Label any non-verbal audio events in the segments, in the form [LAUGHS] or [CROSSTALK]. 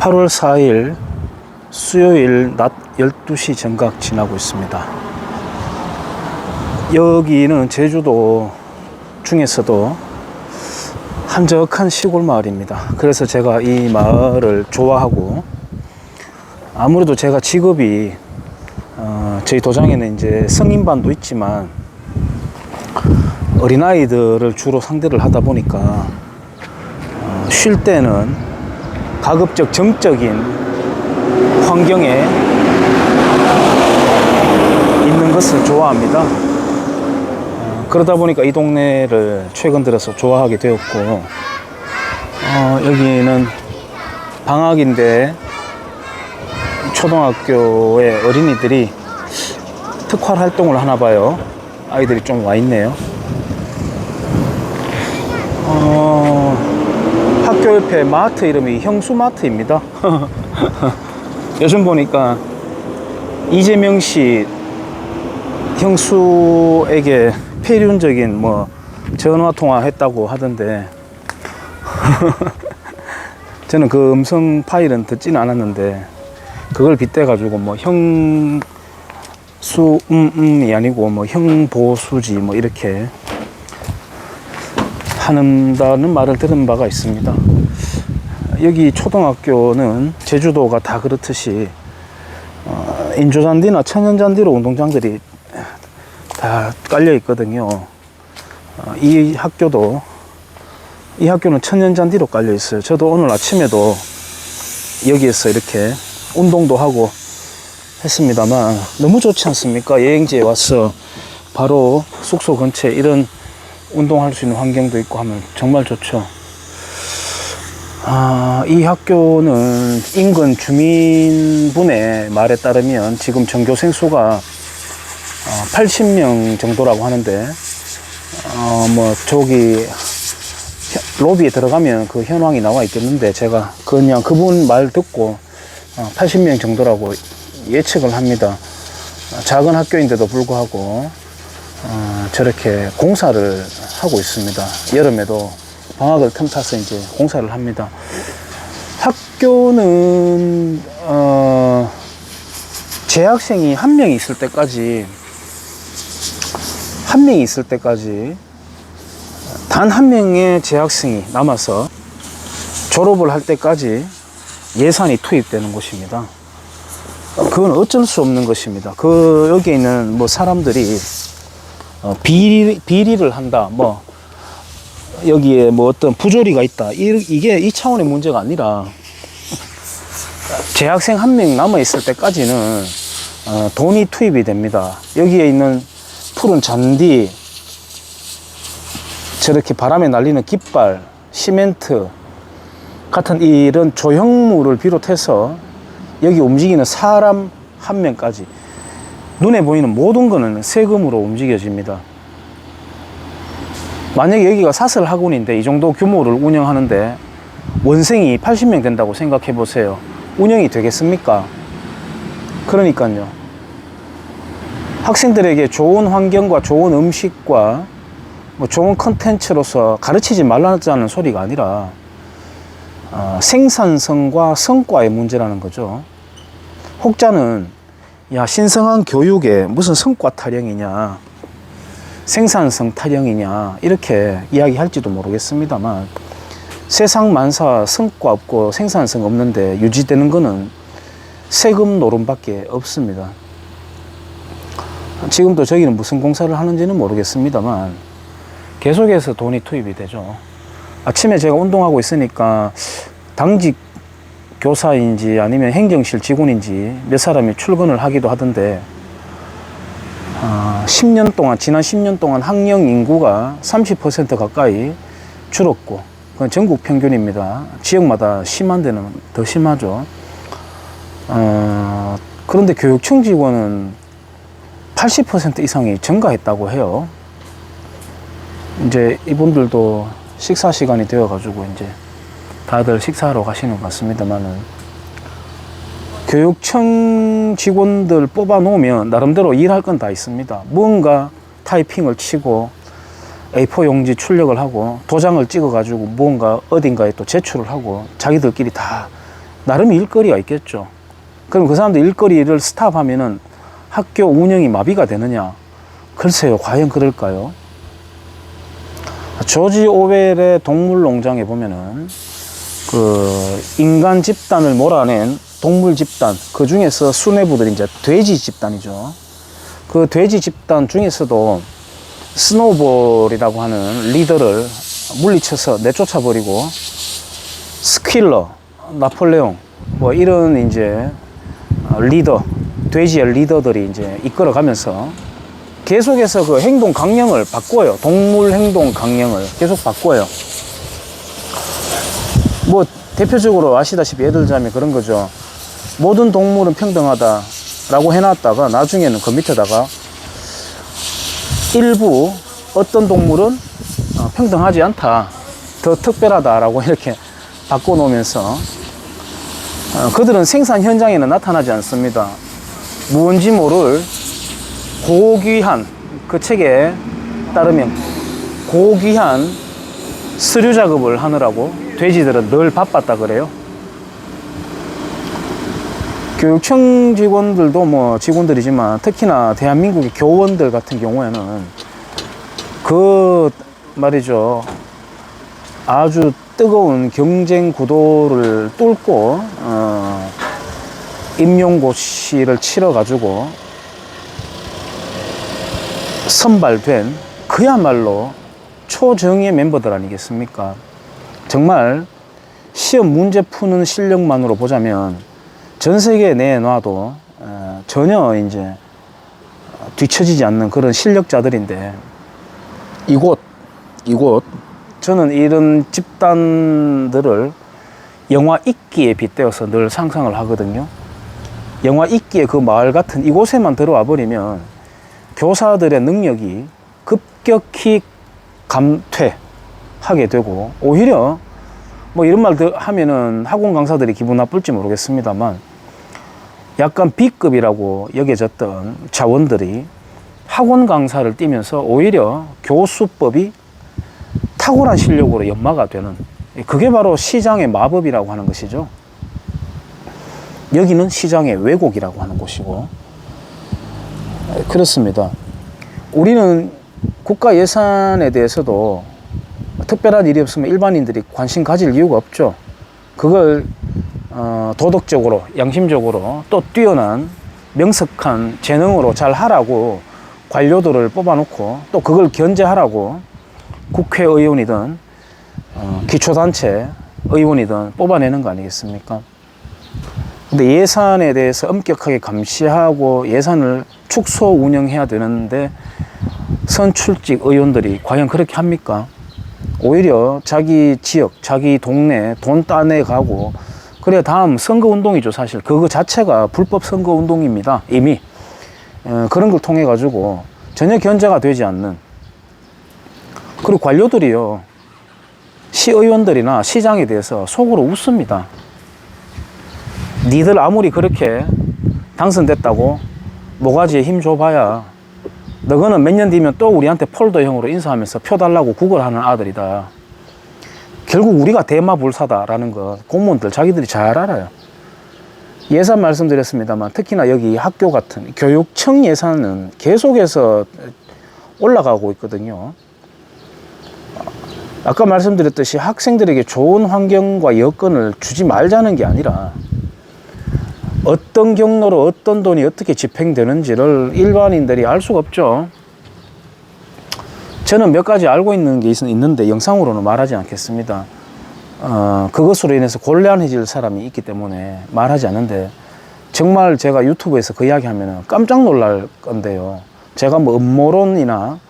8월 4일 수요일 낮 12시 정각 지나고 있습니다. 여기는 제주도 중에서도 한적한 시골 마을입니다. 그래서 제가 이 마을을 좋아하고 아무래도 제가 직업이 어, 저희 도장에는 이제 성인반도 있지만 어린아이들을 주로 상대를 하다 보니까 어, 쉴 때는 가급적 정적인 환경에 있는 것을 좋아합니다. 어, 그러다 보니까 이 동네를 최근 들어서 좋아하게 되었고, 어, 여기는 방학인데 초등학교의 어린이들이 특활 활동을 하나 봐요. 아이들이 좀 와 있네요. 학교 옆에 마트 이름이 형수마트입니다. [LAUGHS] 요즘 보니까 이재명 씨 형수에게 폐륜적인 뭐 전화 통화했다고 하던데 [LAUGHS] 저는 그 음성 파일은 듣지는 않았는데 그걸 빗대 가지고 뭐 형수 음음이 아니고 뭐 형보수지 뭐 이렇게 한다는 말을 들은 바가 있습니다. 여기 초등학교는 제주도가 다 그렇듯이 어, 인조잔디나 천연잔디로 운동장들이 다 깔려 있거든요. 어, 이 학교도 이 학교는 천연잔디로 깔려 있어요. 저도 오늘 아침에도 여기에서 이렇게 운동도 하고 했습니다만 너무 좋지 않습니까? 여행지에 와서 바로 숙소 근처에 이런 운동할 수 있는 환경도 있고 하면 정말 좋죠. 아, 이 학교는 인근 주민분의 말에 따르면 지금 전교생 수가 80명 정도라고 하는데, 어, 뭐, 저기, 혀- 로비에 들어가면 그 현황이 나와 있겠는데, 제가 그냥 그분 말 듣고 어, 80명 정도라고 예측을 합니다. 어, 작은 학교인데도 불구하고, 어, 저렇게 공사를 하고 있습니다. 여름에도 방학을 틈타서 이제 공사를 합니다. 학교는 어, 재학생이 한 명이 있을 때까지 한 명이 있을 때까지 단 한 명의 재학생이 남아서 졸업을 할 때까지 예산이 투입되는 곳입니다. 그건 어쩔 수 없는 것입니다. 그 여기 있는 뭐 사람들이 어, 비리, 비리를 한다, 뭐, 여기에 뭐 어떤 부조리가 있다. 이, 이게 이 차원의 문제가 아니라, 재학생 한 명 남아있을 때까지는, 어, 돈이 투입이 됩니다. 여기에 있는 푸른 잔디, 저렇게 바람에 날리는 깃발, 시멘트, 같은 이런 조형물을 비롯해서 여기 움직이는 사람 한 명까지 눈에 보이는 모든 거는 세금으로 움직여집니다. 만약에 여기가 사설 학원인데 이 정도 규모를 운영하는데 원생이 80명 된다고 생각해 보세요. 운영이 되겠습니까? 그러니까요. 학생들에게 좋은 환경과 좋은 음식과 뭐 좋은 컨텐츠로서 가르치지 말라는 소리가 아니라 어, 생산성과 성과의 문제라는 거죠. 혹자는 야 신성한 교육에 무슨 성과 타령이냐 생산성 타령이냐 이렇게 이야기할지도 모르겠습니다만 세상 만사 성과 없고 생산성 없는데 유지되는 거는 세금 노름밖에 없습니다. 지금도 저기는 무슨 공사를 하는지는 모르겠습니다만 계속해서 돈이 투입이 되죠. 아침에 제가 운동하고 있으니까 당직 교사인지 아니면 행정실 직원인지 몇 사람이 출근을 하기도 하던데 아, 10년 동안 지난 10년 동안 학령 인구가 30% 가까이 줄었고 그건 전국 평균입니다. 지역마다 심한 데는 더 심하죠. 어, 그런데 교육청 직원은 80% 이상이 증가했다고 해요. 이제 이분들도 식사 시간이 되어 가지고 이제 다들 식사하러 가시는 것 같습니다만은 교육청 직원들 뽑아 놓으면 나름대로 일할 건 다 있습니다. 무언가 타이핑을 치고 A4 용지 출력을 하고 도장을 찍어 가지고 무언가 어딘가에 또 제출을 하고 자기들끼리 다 나름 일거리가 있겠죠. 그럼 그 사람들 일거리를 스탑하면은 학교 운영이 마비가 되느냐? 글쎄요, 과연 그럴까요? 조지 오웰의 동물 농장에 보면은 그 인간 집단을 몰아낸 동물 집단 그 중에서 수뇌부들이 이제 돼지 집단이죠. 그 돼지 집단 중에서도 스노볼이라고 하는 리더를 물리쳐서 내쫓아 버리고 스퀼러, 나폴레옹 뭐 이런 이제 어, 리더 돼지의 리더들이 이제 이끌어가면서 계속해서 그 행동 강령을 바꿔요. 동물 행동 강령을 계속 바꿔요. 뭐 대표적으로 아시다시피 들자면 그런 거죠. 모든 동물은 평등하다라고 해놨다가 나중에는 그 밑에다가 일부 어떤 동물은 어, 평등하지 않다, 더 특별하다라고 [LAUGHS] 이렇게 바꿔놓으면서 어, 그들은 생산 현장에는 나타나지 않습니다. 무언지 모를 고귀한 그 책에 따르면 고귀한 수류 작업을 하느라고 돼지들은 늘 바빴다 그래요. 교육청 직원들도 뭐 직원들이지만 특히나 대한민국의 교원들 같은 경우에는 그 말이죠. 아주 뜨거운 경쟁 구도를 뚫고 어, 임용고시를 치러 가지고 선발된 그야말로 초정예 멤버들 아니겠습니까? 정말 시험 문제 푸는 실력만으로 보자면 전 세계에 내놔도 어, 전혀 이제 뒤처지지 않는 그런 실력자들인데 이곳 이곳 저는 이런 집단들을 영화 있기에 빗대어서 늘 상상을 하거든요. 영화 있기에 그 마을 같은 이곳에만 들어와 버리면 교사들의 능력이 급격히 감퇴하게 되고 오히려 뭐 이런 말 하면은 학원 강사들이 기분 나쁠지 모르겠습니다만 약간 B급이라고 여겨졌던 자원들이 학원 강사를 띄면서 오히려 교수법이 탁월한 실력으로 연마가 되는 그게 바로 시장의 마법이라고 하는 것이죠. 여기는 시장의 왜곡이라고 하는 곳이고 그렇습니다. 우리는 국가 예산에 대해서도 특별한 일이 없으면 일반인들이 관심 가질 이유가 없죠. 그걸 어, 도덕적으로, 양심적으로 또 뛰어난 명석한 재능으로 잘 하라고 관료들을 뽑아놓고 또 그걸 견제하라고 국회의원이든 어, 기초단체 의원이든 뽑아내는 거 아니겠습니까? 근데 예산에 대해서 엄격하게 감시하고 예산을 축소 운영해야 되는데 선출직 의원들이 과연 그렇게 합니까? 오히려 자기 지역, 자기 동네 돈 따내 가고 그래 다음 선거 운동이죠 사실. 그거 자체가 불법 선거 운동입니다 이미. 어, 그런 걸 통해 가지고 전혀 견제가 되지 않는. 그리고 관료들이요 시의원들이나 시장에 대해서 속으로 웃습니다. 니들 아무리 그렇게 당선됐다고 모가지에 힘 줘봐야 너거는 몇 년 뒤면 또 우리한테 폴더형으로 인사하면서 표 달라고 구걸하는 아들이다. 결국 우리가 대마불사다라는 거 공무원들 자기들이 잘 알아요. 예산 말씀드렸습니다만 특히나 여기 학교 같은 교육청 예산은 계속해서 올라가고 있거든요. 아까 말씀드렸듯이 학생들에게 좋은 환경과 여건을 주지 말자는 게 아니라 어떤 경로로 어떤 돈이 어떻게 집행되는지를 일반인들이 알 수가 없죠. 저는 몇 가지 알고 있는 게 있, 있는데 영상으로는 말하지 않겠습니다. 어, 그것으로 인해서 곤란해질 사람이 있기 때문에 말하지 않는데 정말 제가 유튜브에서 그 이야기 하면 깜짝 놀랄 건데요. 제가 뭐 음모론이나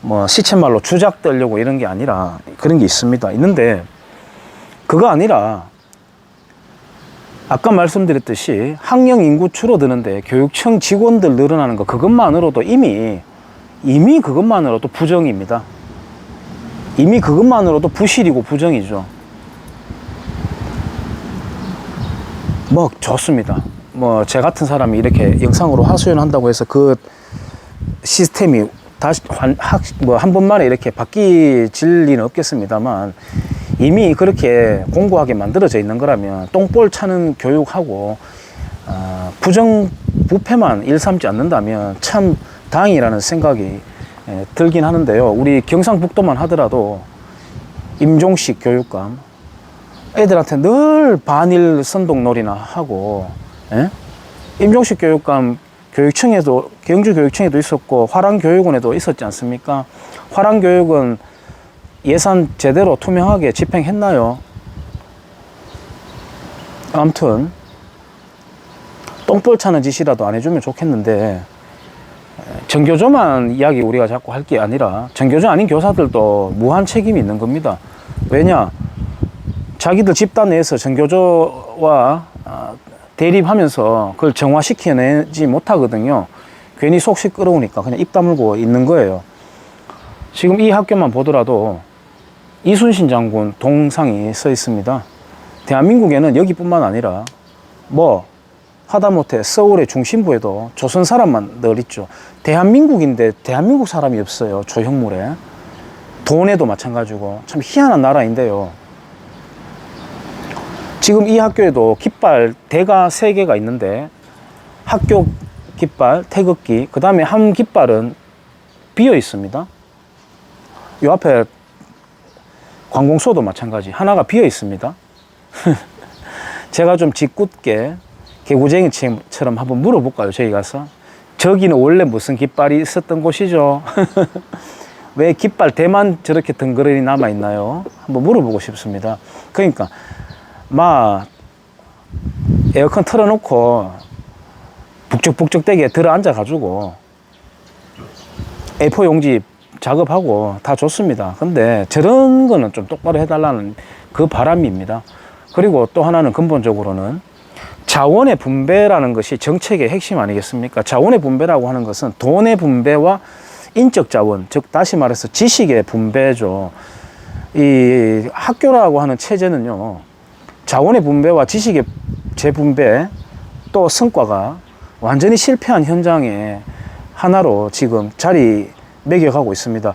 뭐 시쳇말로 주작 떨려고 이런 게 아니라 그런 게 있습니다. 있는데 그거 아니라 아까 말씀드렸듯이 학령 인구 줄어드는데 교육청 직원들 늘어나는 거 그것만으로도 이미 이미 그것만으로도 부정입니다. 이미 그것만으로도 부실이고 부정이죠. 뭐 좋습니다. 뭐 제 같은 사람이 이렇게 영상으로 하소연한다고 해서 그 시스템이 다시 뭐한 번만에 이렇게 바뀌질 리는 없겠습니다만 이미 그렇게 공고하게 만들어져 있는 거라면 똥볼 차는 교육하고 아, 부정 부패만 일삼지 않는다면 참 다행이라는 생각이 예, 들긴 하는데요. 우리 경상북도만 하더라도 임종식 교육감 애들한테 늘 반일 선동놀이나 하고 예? 임종식 교육감 교육청에도 경주 교육청에도 있었고 화랑 교육원에도 있었지 않습니까? 화랑 교육은 예산 제대로 투명하게 집행했나요? 아무튼 똥볼 차는 짓이라도 안 해주면 좋겠는데 전교조만 이야기 우리가 자꾸 할 게 아니라 전교조 아닌 교사들도 무한 책임이 있는 겁니다. 왜냐? 자기들 집단 내에서 전교조와 아, 대립하면서 그걸 정화시켜내지 못하거든요. 괜히 속 시끄러우니까 그냥 입 다물고 있는 거예요. 지금 이 학교만 보더라도 이순신 장군 동상이 서 있습니다. 대한민국에는 여기뿐만 아니라 뭐 하다못해 서울의 중심부에도 조선 사람만 늘 있죠. 대한민국인데 대한민국 사람이 없어요. 조형물에. 돈에도 마찬가지고 참 희한한 나라인데요. 지금 이 학교에도 깃발 대가 세 개가 있는데 학교 깃발, 태극기, 그 다음에 한 깃발은 비어 있습니다. 요 앞에 관공서도 마찬가지 하나가 비어 있습니다. [LAUGHS] 제가 좀 짓궂게 개구쟁이처럼 한번 물어볼까요? 저희 가서 저기는 원래 무슨 깃발이 있었던 곳이죠? [LAUGHS] 왜 깃발 대만 저렇게 덩그러니 남아 있나요? 한번 물어보고 싶습니다. 그러니까 막 에어컨 틀어놓고 북적북적대게 들어 앉아가지고 A4 용지 작업하고 다 좋습니다. 근데 저런 거는 좀 똑바로 해달라는 그 바람입니다. 그리고 또 하나는 근본적으로는 자원의 분배라는 것이 정책의 핵심 아니겠습니까? 자원의 분배라고 하는 것은 돈의 분배와 인적 자원, 즉 다시 말해서 지식의 분배죠. 이 학교라고 하는 체제는요. 자원의 분배와 지식의 재분배 또 성과가 완전히 실패한 현장의 하나로 지금 자리 매겨가고 있습니다.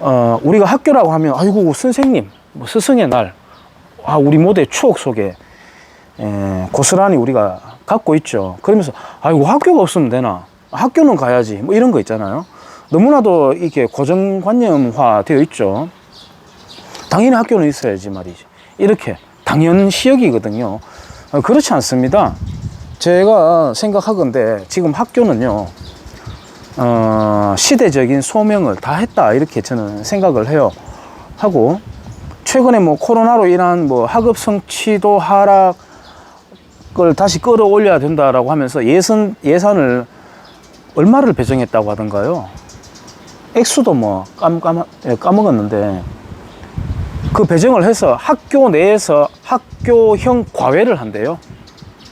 어, 우리가 학교라고 하면 아이고 선생님, 뭐 스승의 날, 아 우리 모두의 추억 속에 에, 고스란히 우리가 갖고 있죠. 그러면서 아이고 학교가 없으면 되나? 학교는 가야지. 뭐 이런 거 있잖아요. 너무나도 이게 고정관념화 되어 있죠. 당연히 학교는 있어야지 말이지. 이렇게 당연시역이거든요. 어, 그렇지 않습니다. 제가 생각하건데 지금 학교는요, 어, 시대적인 소명을 다 했다. 이렇게 저는 생각을 해요. 하고, 최근에 뭐 코로나로 인한 뭐 학업 성취도 하락 을 다시 끌어올려야 된다라고 하면서 예산, 예산을 얼마를 배정했다고 하던가요? 액수도 뭐 깜, 깜, 예, 까먹었는데, 그 배정을 해서 학교 내에서 학교형 과외를 한대요.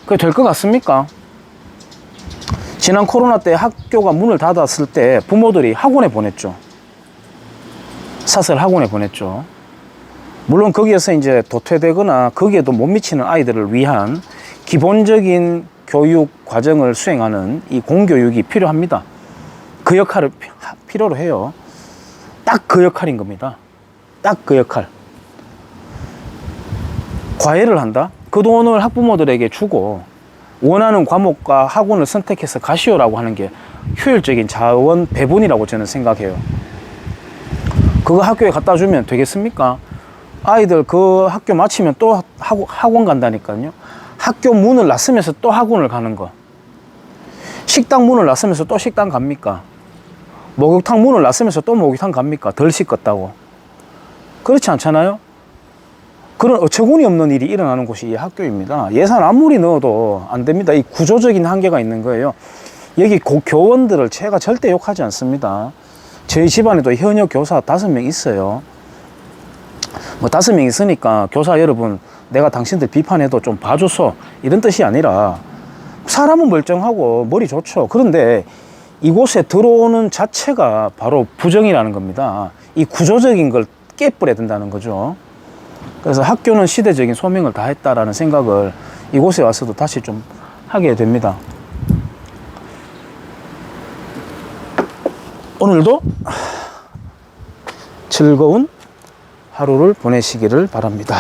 그게 될 것 같습니까? 지난 코로나 때 학교가 문을 닫았을 때 부모들이 학원에 보냈죠. 사설 학원에 보냈죠. 물론 거기에서 이제 도태되거나 거기에도 못 미치는 아이들을 위한 기본적인 교육 과정을 수행하는 이 공교육이 필요합니다. 그 역할을 피- 필요로 해요. 딱 그 역할인 겁니다. 딱 그 역할. 과외를 한다? 그 돈을 학부모들에게 주고 원하는 과목과 학원을 선택해서 가시오라고 하는 게 효율적인 자원 배분이라고 저는 생각해요. 그거 학교에 갖다 주면 되겠습니까? 아이들 그 학교 마치면 또 학원 간다니까요. 학교 문을 놨으면서 또 학원을 가는 거. 식당 문을 놨으면서 또 식당 갑니까? 목욕탕 문을 놨으면서 또 목욕탕 갑니까? 덜 씻었다고. 그렇지 않잖아요? 그런 어처구니 없는 일이 일어나는 곳이 이 학교입니다. 예산 아무리 넣어도 안 됩니다. 이 구조적인 한계가 있는 거예요. 여기 고, 교원들을 제가 절대 욕하지 않습니다. 저희 집안에도 현역 교사 다섯 명 있어요. 뭐 다섯 명 있으니까 교사 여러분 내가 당신들 비판해도 좀 봐줘서 이런 뜻이 아니라 사람은 멀쩡하고 머리 좋죠. 그런데 이곳에 들어오는 자체가 바로 부정이라는 겁니다. 이 구조적인 걸 깨뿌려야 된다는 거죠. 그래서 학교는 시대적인 소명을 다했다라는 생각을 이곳에 와서도 다시 좀 하게 됩니다. 오늘도 즐거운 하루를 보내시기를 바랍니다.